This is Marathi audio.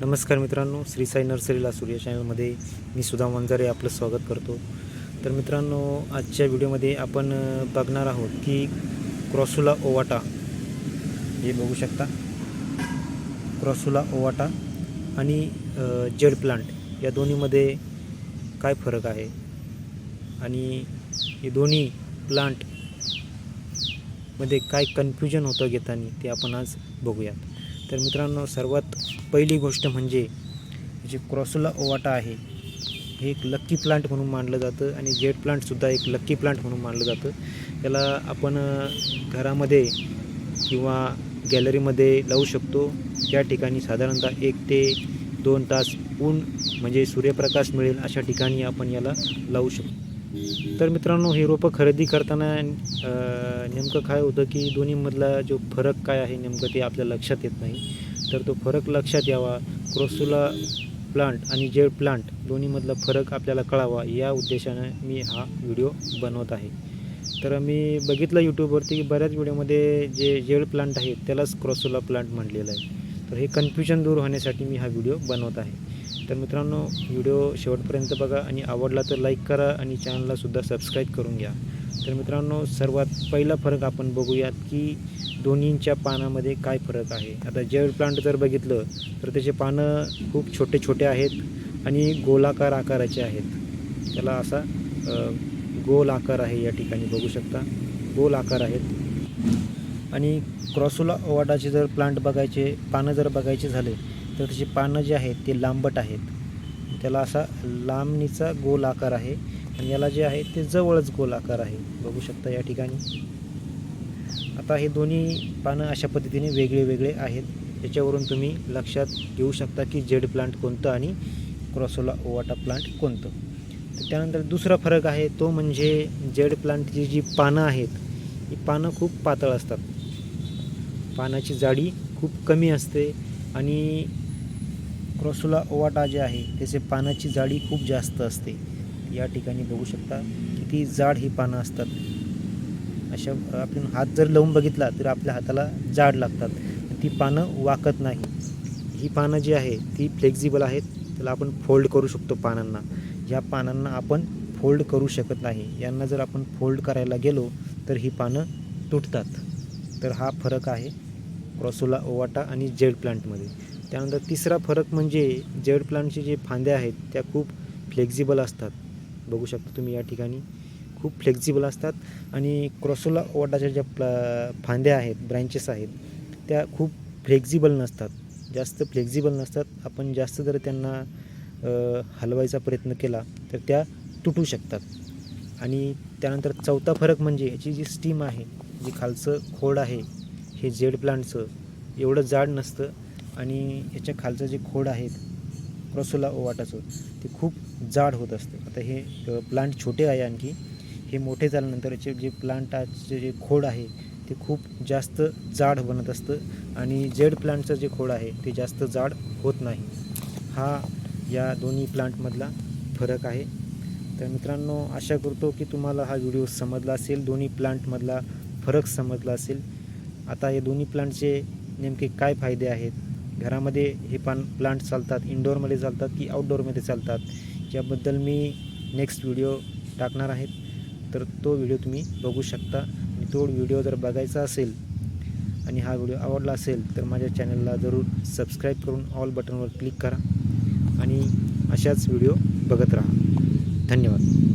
नमस्कार मित्रांनो श्री साई नर्सरीला सूर्य चॅनलमध्ये मी सुधा वंजारे आपलं स्वागत करतो. तर मित्रांनो आजच्या व्हिडिओमध्ये आपण बघणार आहोत की क्रॉसुला ओवाटा हे बघू शकता. क्रॉसुला ओवाटा आणि जेड प्लांट या दोन्हीमध्ये काय फरक आहे? आणि हे दोन्ही प्लांटमध्ये काय कन्फ्युजन होतं घेताना ते आपण आज बघूयात. तर मित्रांनो सर्वात पहिली गोष्ट म्हणजे जे क्रॉसोला ओवाटा आहे हे एक लक्की प्लांट म्हणून मानलं जातं आणि जेट प्लांटसुद्धा एक लक्की प्लांट म्हणून मानलं जातं. याला आपण घरामध्ये किंवा गॅलरीमध्ये लावू शकतो. त्या ठिकाणी साधारणतः एक ते दोन तास ऊन म्हणजे सूर्यप्रकाश मिळेल अशा ठिकाणी आपण याला लावू शकतो. तर मित्रांनो हे रोपं खरेदी करताना नेमकं काय होतं की दोन्हीमधला जो फरक काय आहे नेमकं ते आपल्या लक्षात येत नाही. तर तो फरक लक्षात यावा. क्रोसुला प्लांट आणि जेड प्लांट दोन्हीमधला फरक आपल्याला कळावा या उद्देशानं मी हा व्हिडिओ बनवत आहे. तर मी बघितलं यूट्यूबवरती की बऱ्याच व्हिडिओमध्ये जे जेड प्लांट आहे त्यालाच क्रॉसुला प्लांट म्हटलेलं आहे. तर हे कन्फ्युजन दूर होण्यासाठी मी हा व्हिडिओ बनवत आहे. तर मित्रांनो व्हिडिओ शेवटपर्यंत बघा आणि आवडला तर लाईक करा आणि चॅनललासुद्धा सबस्क्राईब करून घ्या. तर मित्रांनो सर्वात पहिला फरक आपण बघूयात की दोन्हींच्या पानामध्ये काय फरक आहे. आता जेड प्लांट जर बघितलं तर त्याचे पानं खूप छोटे छोटे आहेत आणि गोलाकार आकाराचे आहेत. त्याला असा गोल आकार आहे या ठिकाणी बघू शकता. गोल आकार आहेत. आणि क्रॉसोला ओवाटाचे जर प्लांट बघायचे पानं जर बघायचे झाले तर त्याची पानं जी आहेत ते लांबट आहेत. त्याला असा लांबणीचा गोल आकार आहे आणि याला जे आहे ते जवळच गोल आकार आहे. बघू शकता या ठिकाणी. आता हे दोन्ही पानं अशा पद्धतीने वेगळे वेगळे आहेत. त्याच्यावरून तुम्ही लक्षात घेऊ शकता की जेड प्लांट कोणतं आणि क्रॉसोला ओवाटा प्लांट कोणतं. तर त्यानंतर दुसरा फरक आहे तो म्हणजे जेड प्लांटची जी पानं आहेत ही पानं खूप पातळ असतात. पानाची जाडी खूप कमी असते आणि क्रॉसुला ओवाटा जे आहे त्याचे पानाची जाडी खूप जास्त असते. या ठिकाणी बघू शकता किती जाड ही पानं असतात. अशा आपण हात जर लावून बघितला तर आपल्या हाताला जाड लागतात. ती पानं वाकत नाही. ही पानं जी आहे ती फ्लेक्झिबल आहेत. त्याला आपण फोल्ड करू शकतो पानांना. या पानांना आपण फोल्ड करू शकत नाही. यांना जर आपण फोल्ड करायला गेलो तर ही पानं तुटतात. तर हा फरक आहे क्रॉसोला ओवाटा आणि जेड प्लांटमध्ये. त्यानंतर तिसरा फरक म्हणजे जेड प्लांटचे जे फांद्या आहेत त्या खूप फ्लेक्झिबल असतात. बघू शकता तुम्ही या ठिकाणी. खूप फ्लेक्झिबल असतात आणि क्रॉसोला ओटाच्या ज्या प्ला फांद्या आहेत ब्रँचेस आहेत त्या खूप फ्लेक्झिबल नसतात. जास्त फ्लेक्झिबल नसतात. आपण जास्त जर त्यांना हलवायचा प्रयत्न केला तर त्या तुटू शकतात. आणि त्यानंतर चौथा फरक म्हणजे याची जी स्टीम आहे जी खालचं खोड आहे हे जेड प्लांटचं एवढं जाड नसतं. आणि याच्या खालचं जे खोड आहेत रसोला ओवाटाचं ते खूप जाड होत असतं. आता हे प्लांट छोटे आहे आणखी. हे मोठे झाल्यानंतर याचे जे प्लांटाचे जे खोड आहे ते खूप जास्त जाड बनत असतं आणि जेड प्लांटचं जे खोड आहे ते जास्त जाड होत नाही. हा या दोन्ही प्लांटमधला फरक आहे. तर मित्रांनो आशा करतो की तुम्हाला हा व्हिडिओ समजला असेल दोन्ही प्लांटमधला फरक समजला असेल. आता हे दोन्ही प्लांटचे नेमके काय फायदे आहेत घरामध्ये हे पान प्लांट चालतात इनडोअरमध्ये चालतात की आउटडोअरमध्ये चालतात. याबद्दल मी नेक्स्ट व्हिडिओ टाकणार आहेत तर तो व्हिडिओ तुम्ही बघू शकता. आणि तो व्हिडिओ जर बघायचा असेल आणि हा व्हिडिओ आवडला असेल तर माझ्या चॅनलला जरूर सबस्क्राईब करून ऑल बटनवर क्लिक करा. आणि अशाच व्हिडिओ बघत राहा. धन्यवाद.